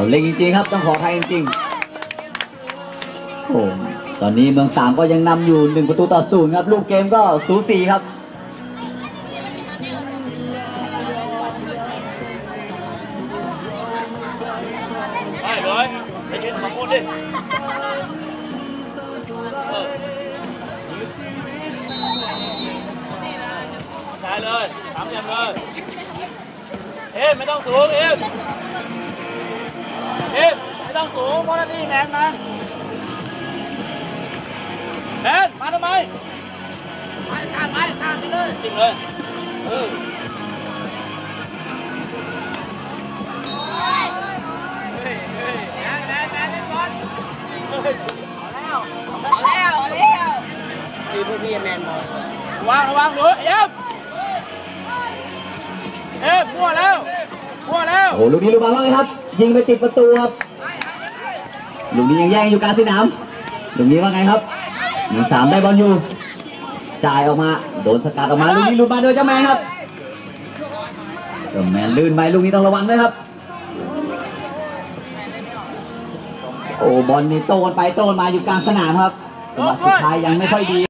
เราเล่นจริงๆครับต้องขออภัยจริงๆโอ้ตอนนี้เมืองสามก็ยังนำอยู่หนึ่งประตูต่อศูนย์ครับลูกเกมก็สูสีครับได้เลยไปยืนมาพูดดิเออได้เลยถามย่างเลยเอ็มไม่ต้องสูงเอ็ม ต้องสูงเพราะหน้าที่แมนมาแมนมาทำไมไปข้ามไปข้ามไปเลยจริงเลยเออพี่พวกพี่แมนบอลระวังระวังดูเอ็มเอ็มมั่วแล้วมั่วแล้วโอ้โหลูกนี้ลูกบอลว่าไงครับ ยิงไปติดประตูครับ ลูกนี้ยังแย่งอยู่กลางสนามลูกนี้ว่าไงครับหนึ่งสามได้บอลอยู่ จ่ายออกมา โดนสกัดออกมา ลูกนี้หลุดมาโดยเจ้าแมนครับเจ้าแมนลื่นไปลูกนี้ต้องระวังด้วยครับ โอ้บอลนี่โตนไปโตนมาอยู่กลางสนามครับจังหวะสุดท้ายยังไม่ค่อยดี